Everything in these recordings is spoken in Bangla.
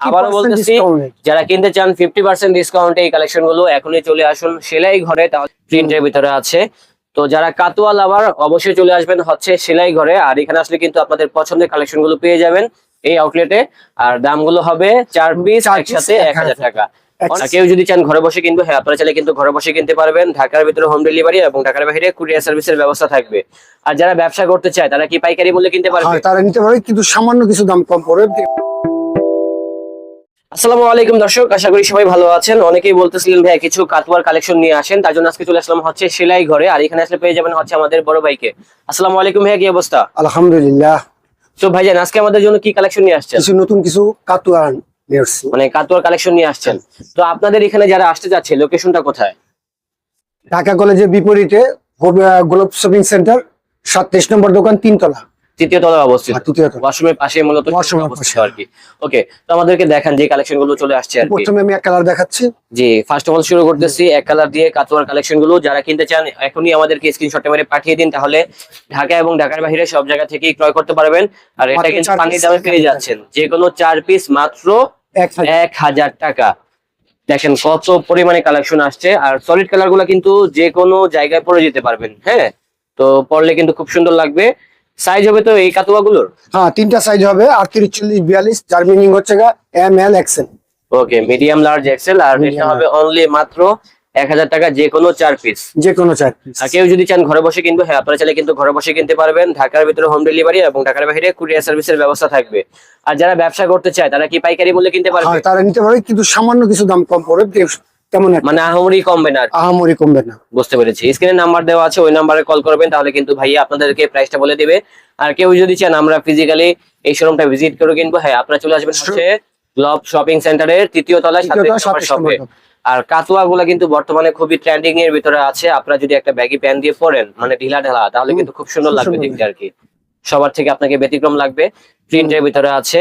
আবারও বলতেছি যারা কিনতে চান ফিফটি পার্সেন্ট ডিসকাউন্টে এই কালেকশনগুলো এখনই চলে আসুন সেলাই ঘরে তাহলে প্রিন্টের ভিতরে আছে। তো যারা কাতুয়া লাভার অবশ্যই চলে আসবেন হচ্ছে সেলাই ঘরে আর এখানে আসলে কিন্তু আপনাদের পছন্দের কালেকশনগুলো পেয়ে যাবেন এই আউটলেটে আর দামগুলো হবে চার পিস একসাথে এক হাজার 1000 টাকা। কেউ যদি চান ঘরে বসে কিনবে হ্যাঁ আপনারা চাইলে কিন্তু ঘরে বসে কিনতে পারবেন। ঢাকার ভিতরে হোম ডেলিভারি এবং ঢাকার বাইরে কুরিয়ার সার্ভিসের ব্যবস্থা থাকবে। আর যারা ব্যবসা করতে চায় তারা কি পাইকারি মূল্যে কিনতে পারবে? হ্যাঁ তারা নিতে পারে কিন্তু সামান্য কিছু দাম কম পড়বে। আসসালামু আলাইকুম দর্শক আশা করি সবাই ভালো আছেন। অনেকেই বলতেছিলেন ভাই কিছু কাতুয়ার কালেকশন নিয়ে আসেন। তার জন্য আজকে চলে আসলাম হচ্ছে সেলাই ঘরে। আর এখানে আসলে পেয়ে যাবেন হচ্ছে আমাদের বড় ভাইকে। আসসালামু আলাইকুম ভাইয়া কি অবস্থা? আলহামদুলিল্লাহ। তো ভাইজান আজকে আমাদের জন্য কি কালেকশন নিয়ে আসছেন? কিছু নতুন কিছু আসছি। মানে কাতুয়ার কালেকশন নিয়ে আসছেন। তো আপনাদের এখানে যারা আসতে যাচ্ছে লোকেশনটা কোথায়? ঢাকা কলেজের বিপরীতে গোলাপ শপিং সেন্টার সাতত্রিশ নম্বর দোকান তিনতলা। তৃতীয় তলায় অবস্থিত। তৃতীয় ওয়াশরুমের পাশে মূলত অবস্থিত আর কি। ওকে তো আমাদেরকে দেখান যে কালেকশনগুলো চলে আসছে আর প্রথমে আমি এক কালার দেখাচ্ছি। জি ফার্স্ট অফ অল শুরু করতেছি এক কালার দিয়ে কাতুয়ার কালেকশনগুলো। যারা কিনতে চান এখনই আমাদেরকে স্ক্রিনশটে মেরে পাঠিয়ে দিন তাহলে ঢাকা এবং ঢাকার বাইরে সব জায়গা থেকেই ক্রয় করতে পারবেন। আর এটা কিন্তু পানির দামে পেয়ে যাচ্ছেন। যে কোনো চার পিস মাত্র এক হাজার। টাকা। দেখেন কত পরিমাণে কালেকশন আসছে। আর সলিড কালারগুলা কিন্তু যে কোনো জায়গায় পরে যেতে পারবেন হ্যাঁ? তো পরলে কিন্তু খুব সুন্দর লাগবে। সাইজ হবে তো এই কাতুয়া গুলোর হ্যাঁ তিনটা সাইজ হবে আটত্রিশ চল্লিশ বিয়াল্লিশ যার মিনিং হচ্ছে M L XL okay medium large XL আর এটা হবে অনলি মাত্র এক হাজার টাকা যে কোনো চার পিস যে কোনো চার পিস আর কেউ যদি চান ঘরে বসে কিনবে হ্যাঁ আপনারা চাইলে কিন্তু ঘরে বসে কিনতে পারবেন। ঢাকার ভিতরে হোম ডেলিভারি এবং ঢাকার বাইরে কুরিয়ার সার্ভিসের ব্যবস্থা থাকবে। আর যারা ব্যবসা করতে চায় তারা কি পাইকারি মূল্যে কিনতে পারবে? হ্যাঁ তারা নিতে পারে কিন্তু সামান্য কিছু দাম কম পড়বে তেমন মানে আহামরি কমবে না আহামরি কমবে না। বুঝতে পেরেছি। স্ক্রিনে নাম্বার দেওয়া আছে ওই নাম্বারে কল করবেন তাহলে কিন্তু ভাইয়া আপনাদেরকে প্রাইসটা বলে দিবে। আর কেউ যদি চান আমরা ফিজিক্যালি এই শোরুমটা ভিজিট করে কিনবো। হ্যাঁ আপনারা চলে আসবেন হচ্ছে গ্লোব শপিং সেন্টারের তৃতীয় তলায় তৃতীয় তলায় সাতত্রিশ নম্বর 37 শপে আর কাতুয়া গুলা কিন্তু বর্তমানে খুবই ট্রেন্ডিং এর ভিতরে আছে। আপনারা যদি একটা ব্যাগি প্যান্ট দিয়ে পরেন মানে ঢিলা ঢালা তাহলে কিন্তু খুব সুন্দর লাগবে দেখতে আর কি। সবার থেকে আপনাকে ব্যতিক্রম লাগবে। প্রিন্টের ভিতরে আছে।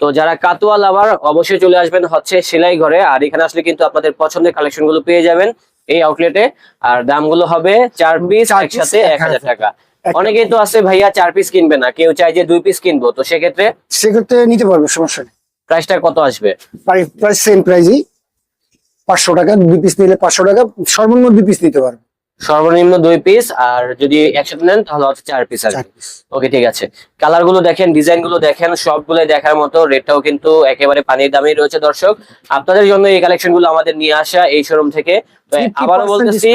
তো যারা কাতুয়া লাভার অবশ্যই চলে আসবেন হচ্ছে সেলাই ঘরে। আর এখানে আসলে কিন্তু আপনাদের পছন্দের কালেকশনগুলো পেয়ে যাবেন এই আউটলেটে আর দামগুলো হবে চার পিস একসাথে এক হাজার টাকা। অনেকেই তো আছে ভাইয়া চার পিস কিনবে না কেউ চাই যে দুই পিস কিনবো। তো সেক্ষেত্রে সেক্ষেত্রে নিতে পারবে সমস্যা নেই। প্রাইসটা কত আসবে? প্রায় সেম প্রাইজই পাঁচশো টাকা দুই পিস নিলে পাঁচশো টাকা সর্বনিম্ন দুই পিস নিতে পারবে। সর্বনিম্ন দুই পিস আর যদি একসাথে নেন তাহলে হচ্ছে চার পিস আর ওকে ঠিক আছে। কালারগুলো দেখেন ডিজাইনগুলো দেখেন সবগুলো দেখার মতো রেটটাও কিন্তু একেবারে পানির দামেই রয়েছে দর্শক। আপনাদের জন্য এই কালেকশনগুলো আমাদের নিয়ে আসা এই শোরুম থেকে। তো আবারও বলতেছি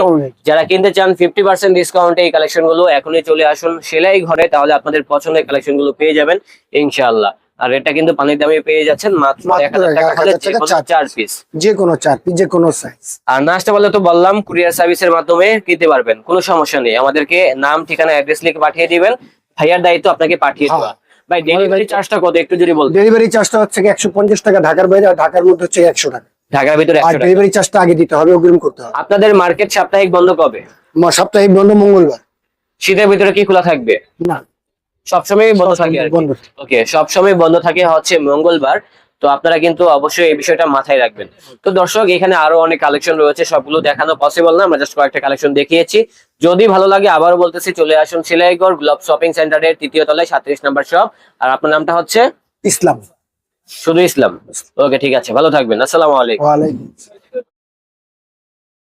যারা কিনতে চান ফিফটি পার্সেন্ট ডিসকাউন্টে এই কালেকশনগুলো এখনই চলে আসুন সেলাই ঘরে তাহলে আপনাদের পছন্দের কালেকশনগুলো পেয়ে যাবেন ইনশাআল্লাহ। আর এটা কিন্তু পানির দামে পেয়ে যাচ্ছেন মাত্র এক হাজার টাকা। 1000 হলে টাকা যেকোনো চার পিস যে কোনো চার পিস যে কোনো সাইজ আর নাচটা বলে তো বললাম কুরিয়ার সার্ভিসের মাধ্যমে কিনতে পারবেন। কোনো সমস্যা নেই। আমাদেরকে নাম ঠিকানা অ্যাড্রেস লিখে পাঠিয়ে দিবেন। ভাইয়ার দায়িত্ব আপনাকে পাঠিয়ে দেওয়া। ভাই ডেলিভারি চার্জটা কত? একটু যদি বলতেন। ডেলিভারি চার্জটা হচ্ছে একশো পঞ্চাশ টাকা ঢাকার বাইরে আর ঢাকার মধ্যে হচ্ছে একশো টাকা। ঢাকার ভিতরে আর 100 ডেলিভারি চার্জটা আগে দিতে হবে অগ্রিম করতে হবে। আপনাদের মার্কেট সাপ্তাহিক বন্ধ কবে? সাপ্তাহিক বন্ধ মঙ্গলবার। শীতের ভিতরে কি খোলা থাকবে? না। সবসময় বন্ধ থাকে। ওকে সবসময় বন্ধ থাকে হচ্ছে মঙ্গলবার। তো আপনারা কিন্তু অবশ্যই এই বিষয়টা মাথায় রাখবেন। তো দর্শক এখানে আরও অনেক কালেকশন রয়েছে সবগুলো দেখানো পসিবল না আমরা জাস্ট কয়েকটা কালেকশন দেখিয়েছি। যদি ভালো লাগে আবারও বলতেছি চলে আসুন সিলাইগড় গ্লোব শপিং সেন্টারের তৃতীয় তলায় সাতত্রিশ নম্বর শপ আর আপনার নামটা হচ্ছে? ইসলাম। শুধু ইসলাম। ওকে ঠিক আছে ভালো থাকবেন। আসসালামু আলাইকুম।